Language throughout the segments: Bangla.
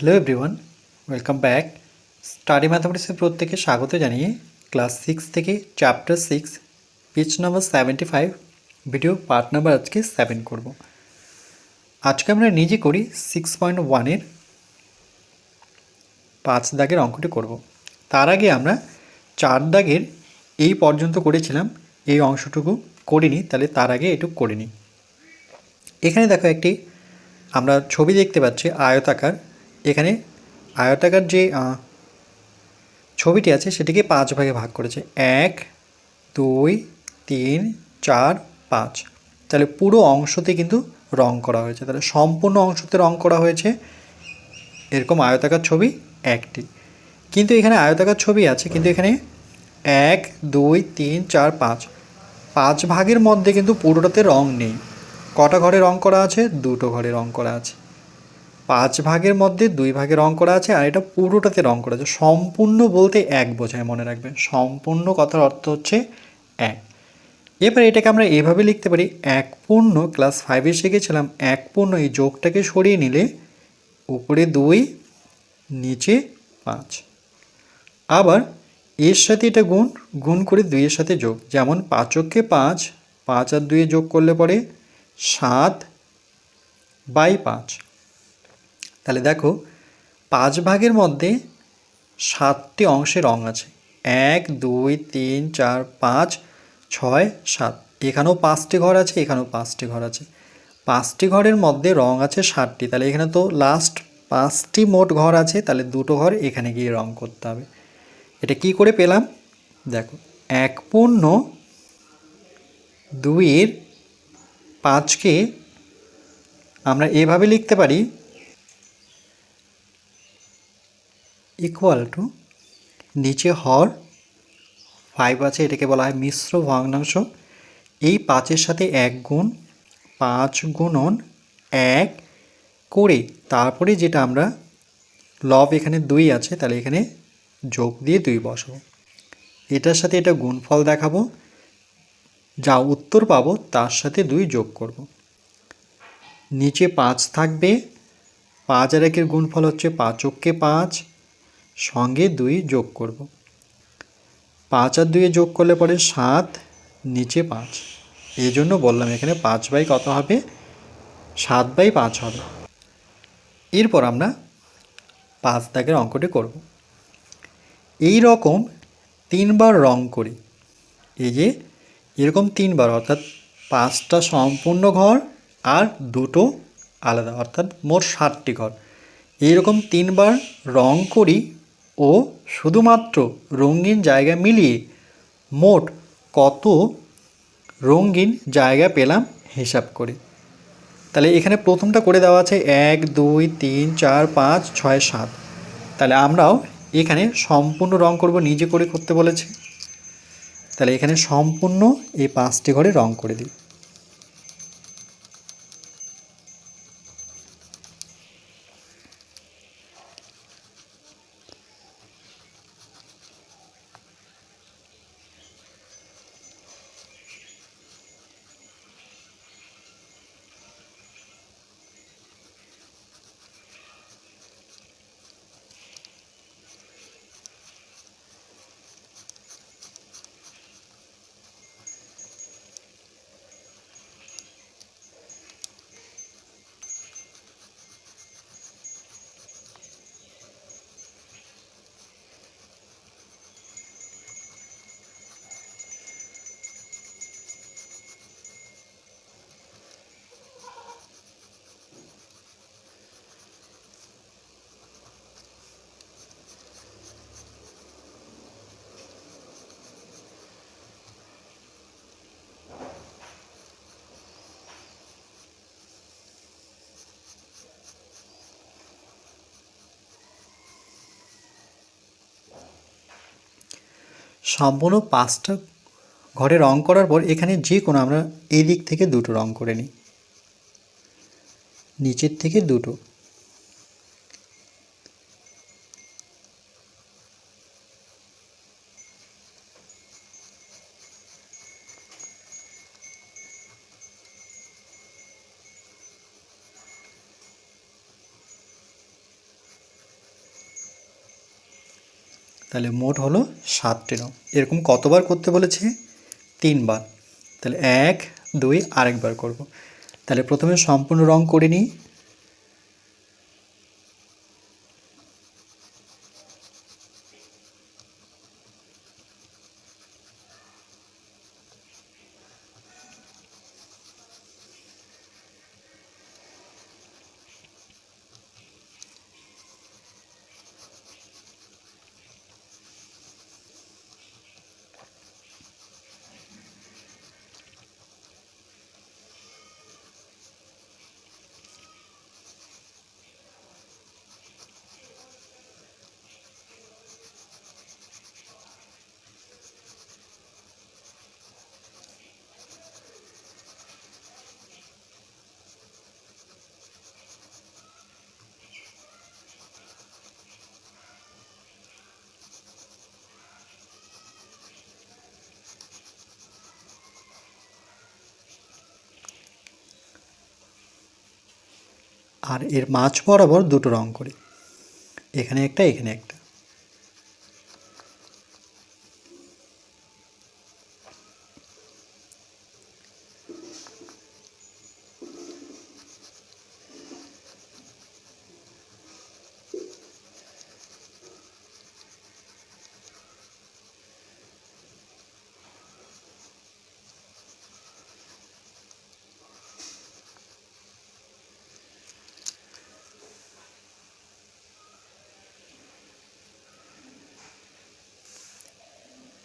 Hello everyone welcome back study ম্যাথামেটিক্সের প্রত্যেকে স্বাগত জানিয়ে ক্লাস সিক্স থেকে chapter six page number seventy five video part number আজকে সেভেন করব। আজকে আমরা নিজে করি সিক্স পয়েন্ট ওয়ানের পাঁচ দাগের অঙ্কটি করব। তার আগে আমরা চার দাগের এই পর্যন্ত করেছিলাম, এই অংশটুকু করিনি, তাহলে তার আগে এটুকু করে নিই এখানে দেখো একটি, আমরা ছবি দেখতে পাচ্ছি আয়তাকার এখানে আয়তাকার যে ছবিটি আছে সেটিকে পাঁচ ভাগে ভাগ করেছে। এক, দুই, তিন, চার, পাঁচ। তাহলে পুরো অংশতে কিন্তু রং করা হয়েছে। তাহলে সম্পূর্ণ অংশতে রং করা হয়েছে এরকম আয়তাকার ছবি একটি। কিন্তু এখানে আয়তাকার ছবি আছে, কিন্তু এখানে এক, দুই, তিন, চার, পাঁচ। পাঁচ ভাগের মধ্যে কিন্তু পুরোটাতে রং নেই। কটা ঘরে রং করা আছে? দুটো ঘরে রং করা আছে। পাঁচ ভাগের মধ্যে দুই ভাগে রং করা আছে, আর এটা পুরোটাতে রং করা আছে। সম্পূর্ণ বলতে এক বোঝায়, মনে রাখবেন। সম্পূর্ণ কথার অর্থ হচ্ছে এক। এবার এটাকে আমরা এভাবে লিখতে পারি, এক পূর্ণ ক্লাস ফাইভে শিখেছিলাম, এক পূর্ণ এই যোগটাকে সরিয়ে নিলে উপরে দুই, নিচে পাঁচ। আবার এর সাথে এটা গুণ গুণ করে দুইয়ের সাথে যোগ। যেমন পাঁচককে পাঁচ পাঁচ আর দুইয়ে যোগ করলে পরে সাত বাই পাঁচ। তাহলে দেখো, পাঁচ ভাগের মধ্যে সাতটি অংশে রং আছে। এক, দুই, তিন, চার, পাঁচ, ছয়, সাত। এখানেও পাঁচটি ঘর আছে, এখানেও পাঁচটি ঘর আছে। পাঁচটি ঘরের মধ্যে রং আছে ষাটটি। তাহলে এখানে তো লাস্ট পাঁচটি মোট ঘর আছে, তাহলে দুটো ঘর এখানে গিয়ে রং করতে হবে। এটা কি করে পেলাম? দেখো, এক পূর্ণ দুইয়ের পাঁচকে আমরা এভাবে লিখতে পারি ইকুয়াল টু নিচে হর ফাইভ আছে, এটাকে বলা হয় মিশ্র ভগ্নাংশ। এই পাঁচের সাথে এক গুণ, পাঁচ গুণন এক করে তারপরে যেটা আমরা লব এখানে দুই আছে, তাহলে এখানে যোগ দিয়ে দুই বসাবো। এটার সাথে এটা গুণফল দেখাবো, যা উত্তর পাবো, তার সাথে দুই যোগ করব। নিচে পাঁচ থাকবে, পাঁচ আর একের গুণফল হচ্ছে পাঁচককে পাঁচ সঙ্গে দুই যোগ করব। পাঁচ আর দুইয়ে যোগ করলে পরে সাত, নিচে পাঁচ। এই জন্য বললাম এখানে পাঁচ বাই কত হবে? সাত বাই পাঁচ হবে। এরপর আমরা পাঁচ দাগের অঙ্কটি করব। এই রকম তিনবার রং করি। এই যে, এরকম তিনবার, অর্থাৎ পাঁচটা সম্পূর্ণ ঘর আর দুটো আলাদা, অর্থাৎ মোট ষাটটি ঘর। এইরকম তিনবার রং করি ও শুধুমাত্র রঙিন জায়গা মিলিয়ে মোট কত রঙিন জায়গা পেলাম হিসাব করে। তাহলে এখানে প্রথমটা করে দেওয়া আছে এক, দুই, তিন, চার, পাঁচ, ছয়, সাত। তাহলে আমরাও এখানে সম্পূর্ণ রং করব নিজে করে করতে বলেছে। তাহলে এখানে সম্পূর্ণ এই পাঁচটি ঘরে রং করে দিই। সম্পূর্ণ পাঁচটা ঘরে রং করার পর এখানে যে কোনো আমরা এই দিক থেকে দুটো রং করে নিই। নিচের থেকে দুটো। তাহলে মোট হলো সাতটি রং। এরকম কতবার করতে বলেছে? তিনবার। তাহলে এক, দুই, আরেকবার করব। তাহলে প্রথমে সম্পূর্ণ রং করে নিই। আর এর মাছ বরাবর দুটো রং করি। এখানে একটা এখানে একটা।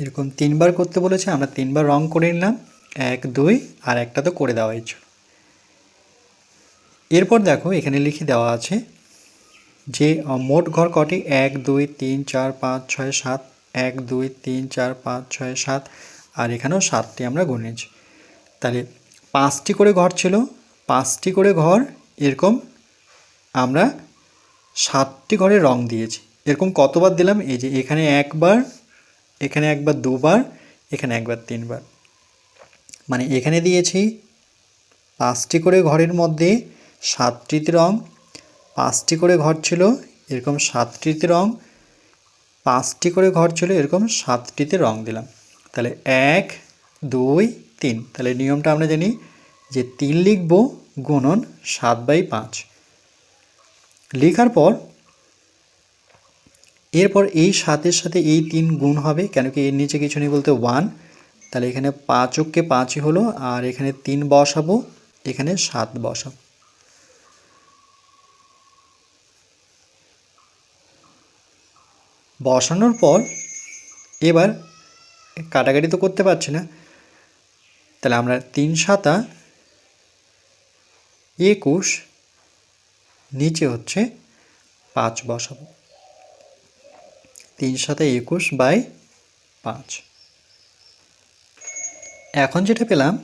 এরকম তিনবার করতে বলেছে, আমরা তিনবার রং করে নিলাম। এক, দুই, আর একটা তো করে দেওয়া হয়েছিল এরপর দেখো, এখানে লিখে দেওয়া আছে যে মোট ঘর কটি? এক, দুই, তিন, চার, পাঁচ, ছয়, সাত। এক, দুই, তিন, চার, পাঁচ, ছয়, সাত। আর এখানেও সাতটি আমরা গুনেছি তাহলে পাঁচটি করে ঘর ছিল, পাঁচটি করে ঘর এরকম আমরা সাতটি ঘরে রং দিয়েছি। এরকম কতবার দিলাম? এই যে এখানে একবার এখানে একবার দুবার, এখানে একবার তিনবার। মানে এখানে দিয়েছি পাঁচটি করে ঘরের মধ্যে সাতটিতে রং, পাঁচটি করে ঘর ছিল এরকম সাতটিতে রং, পাঁচটি করে ঘর ছিল এরকম সাতটিতে রং দিলাম। তাহলে এক, দুই, তিন। তাহলে নিয়মটা আমরা জানি যে তিন লিখব গুণন সাত বাই পাঁচ। লেখার পর এরপর এই সাতের সাথে এই তিন গুণ হবে, কেন কি এর নিচে কিছু নেই বলতে ওয়ান তাহলে এখানে পাঁচ অক্ষে পাঁচই হলো, আর এখানে তিন বসাবো, এখানে সাত বসাবো। বসানোর পর এবার কাটাকাটি তো করতে পারছি না। তাহলে আমরা তিন সাতা, একুশ, নিচে হচ্ছে পাঁচ বসাবো। তিন সাথে একুশ বাই পাঁচ। এখন যেটা পেলাম,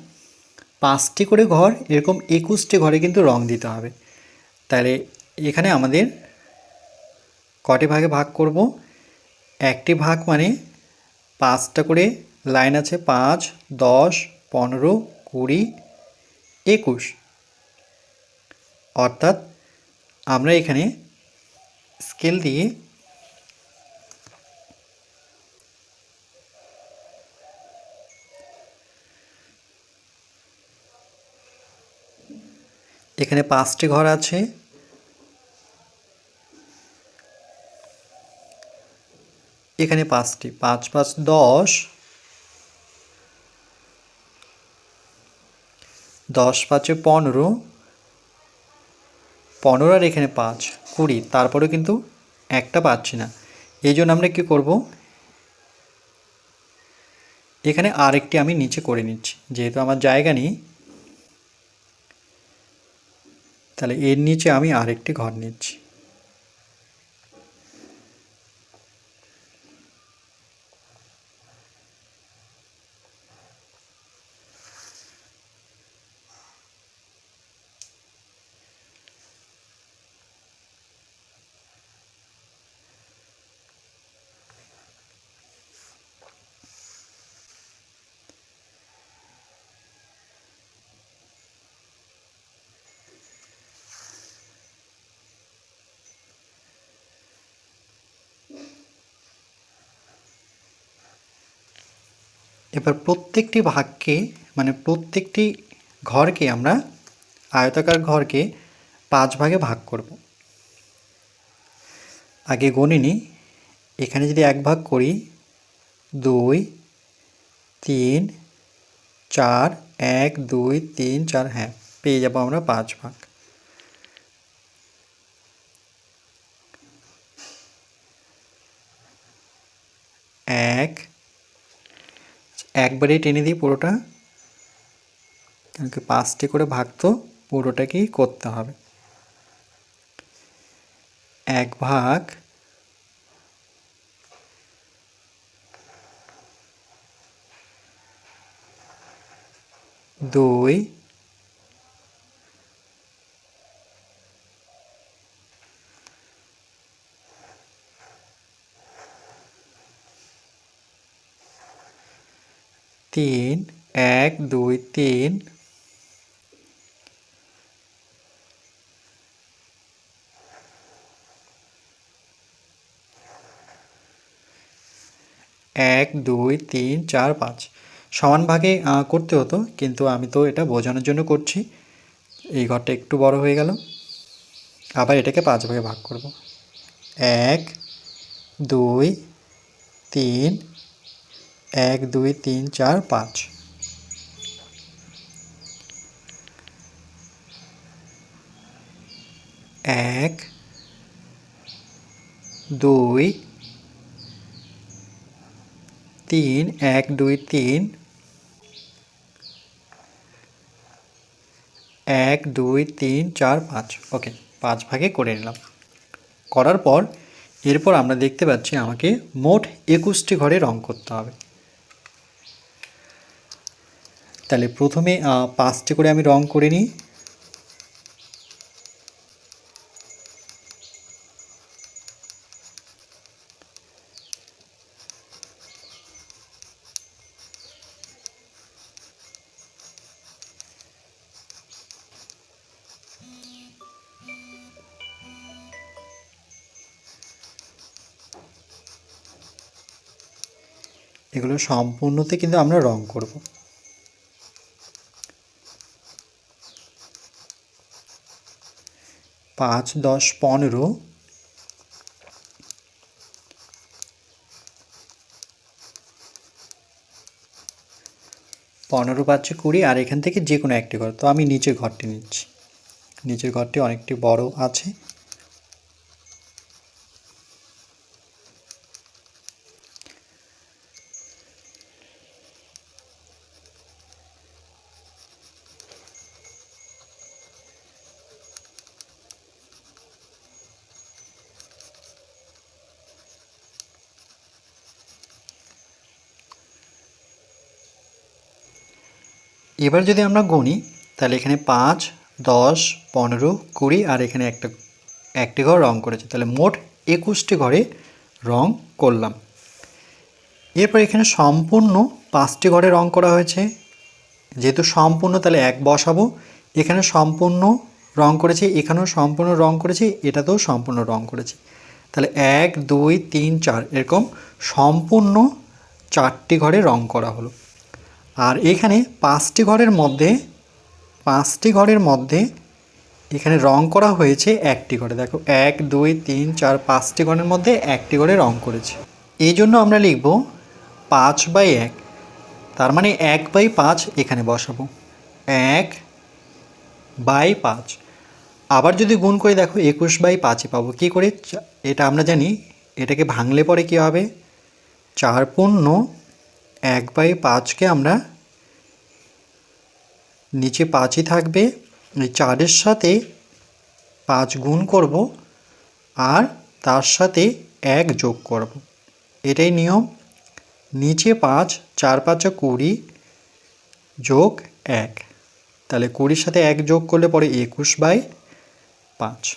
পাঁচটি করে ঘর, এরকম একুশটি ঘরে কিন্তু রং দিতে হবে। তাহলে এখানে আমাদের কটি ভাগে ভাগ করব? একটি ভাগ মানে পাঁচটা করে লাইন আছে পাঁচ, দশ, পনেরো, কুড়ি, একুশ। অর্থাৎ আমরা এখানে স্কেল দিয়ে এখানে পাঁচটি ঘর আছে। এখানে পাঁচটি, পাঁচ পাঁচ দশ। দশ পাঁচে পনেরো। পনেরো আর এখানে পাঁচ, কুড়ি তারপরে কিন্তু একটা পাচ্ছি না। এই জন্য আমরা কী করব? এখানে আরেকটি আমি নিচে করে নিচ্ছি, যেহেতু আমার জায়গা নেই। তাহলে এর নিচে আমি আরেকটি ঘর নিচ্ছি। এবার প্রত্যেকটি ভাগকে মানে প্রত্যেকটি ঘরকে আমরা আয়তাকার ঘরকে পাঁচ ভাগে ভাগ করব। আগে গণে নিই। এখানে যদি এক ভাগ করি, দুই, তিন, চার, এক, দুই, তিন, চার হ্যাঁ পেয়ে যাব আমরা পাঁচ ভাগ। এক একবারেই টেনে দিই পুরোটা কারণ পাঁচটি করে ভাগ তো পুরোটাকেই করতে হবে। এক ভাগ দুই তিন, এক, দুই, তিন। এক, দুই, তিন, চার, পাঁচ। সমান ভাগে করতে হতো, কিন্তু আমি তো এটা বোঝানোর জন্য করছি। এই ঘরটা একটু বড় হয়ে গেল। আবার এটাকে পাঁচ ভাগে ভাগ করব। এক, দুই, তিন এক, দুই, তিন, চার, পাঁচ। এক, দুই, তিন, এক, দুই, তিন। এক, দুই, তিন, চার, পাঁচ। ওকে, পাঁচ ভাগে করে নিলাম। করার পর এরপর আমরা দেখতে পাচ্ছি আমাকে মোট একুশটি ঘরে রং করতে হবে। তাহলে প্রথমে পাঁচটি করে আমি রং করে নিই। এগুলো সম্পূর্ণতে কিন্তু আমরা রং করব। পাঁচ, দশ, পনেরো। পনেরো পাঁচে কুড়ি, আর এখান থেকে যে কোনো একটি ঘর। তো আমি নিচের ঘরটি নিচ্ছি। নিচের ঘরটি অনেকটি বড় আছে। এবার যদি আমরা গণি তাহলে এখানে পাঁচ, দশ, পনেরো, কুড়ি, আর এখানে একটা, একটি ঘর রং করেছে। তাহলে মোট একুশটি ঘরে রং করলাম। এরপর এখানে সম্পূর্ণ পাঁচটি ঘরে রং করা হয়েছে। যেহেতু সম্পূর্ণ, তাহলে এক বসাবো। এখানে সম্পূর্ণ রং করেছি, এখানেও সম্পূর্ণ রং করেছি, এটাতেও সম্পূর্ণ রং করেছি। তাহলে এক, দুই, তিন, চার, এরকম সম্পূর্ণ চারটি ঘরে রং করা হলো। আর এখানে পাঁচটি ঘরের মধ্যে, পাঁচটি ঘরের মধ্যে এখানে রং করা হয়েছে একটি ঘরে। দেখো, এক, দুই, তিন, চার, পাঁচটি ঘরের মধ্যে একটি ঘরে রং করেছে। এই জন্য আমরা লিখব পাঁচ বাই এক। তার মানে এক বাই পাঁচ এখানে বসাবো। এক বাই পাঁচ। আবার যদি গুণ করে দেখো, একুশ বাই পাঁচে পাবো। কী করে? এটা আমরা জানি, এটাকে ভাঙলে পরে কী হবে? চার পূর্ণ এক বাই পাঁচকে আমরা নিচে পাঁচই থাকবে চারের সাথে পাঁচ গুণ করব আর তার সাথে এক যোগ করব। এটাই নিয়ম। নিচে পাঁচ, চার পাঁচা কুড়ি যোগ এক। তাহলে কুড়ির সাথে এক যোগ করলে পরে একুশ বাই পাঁচ।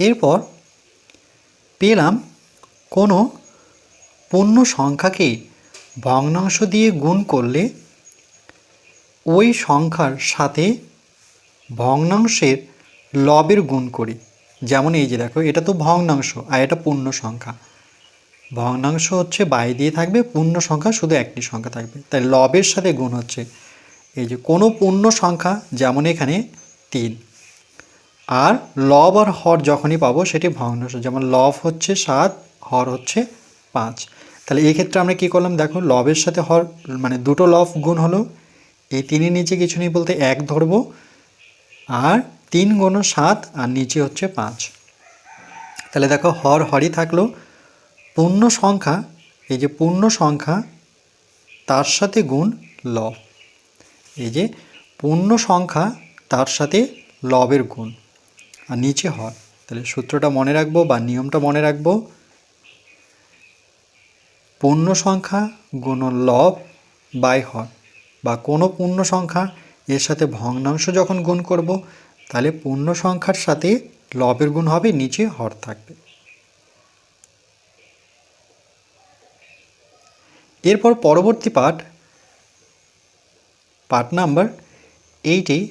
এরপর পেলাম কোনো পূর্ণ সংখ্যাকে ভগ্নাংশ দিয়ে গুণ করলে ওই সংখ্যার সাথে ভগ্নাংশের লবের গুণ করি। যেমন এই যে দেখো, এটা তো ভগ্নাংশ, আর এটা পূর্ণ সংখ্যা। ভগ্নাংশ হচ্ছে বাই দিয়ে থাকবে, পূর্ণ সংখ্যা শুধু একটি সংখ্যা থাকবে। তাই লবের সাথে গুণ হচ্ছে। এই যে কোনো পূর্ণ সংখ্যা, যেমন এখানে তিন। আর লব আর হর যখনই পাবো সেটি ভগ্নাংশ। যেমন লব হচ্ছে সাত, হর হচ্ছে পাঁচ। তাহলে এই ক্ষেত্রে আমরা কী করলাম? দেখো, লবের সাথে হর মানে দুটো লব গুণ হলো। এই তিনের নিচে কিছু নেই বলতে এক ধরবো। আর তিন গুণ সাত, আর নিচে হচ্ছে পাঁচ। তাহলে দেখো, হর হরই থাকল। পূর্ণ সংখ্যা, এই যে পূর্ণ সংখ্যা, তার সাথে গুণ লব। এই যে পূর্ণ সংখ্যা, তার সাথে লবের গুণ। আর নিচে হর তাহলে সূত্রটা মনে রাখব বা নিয়মটা মনে রাখব। পূর্ণ সংখ্যা গুণ লব বাই হর বা কোনো পূর্ণ সংখ্যা এর সাথে ভগ্নাংশ যখন গুণ করব, তাহলে পূর্ণ সংখ্যার সাথে লবের গুণ হবে, নিচে হর থাকবে। এরপর পরবর্তী পাঠ পার্ট নাম্বার এইটেই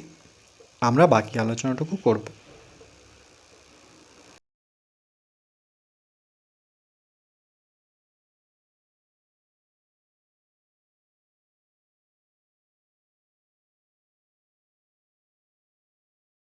আমরা বাকি আলোচনাটুকু করব।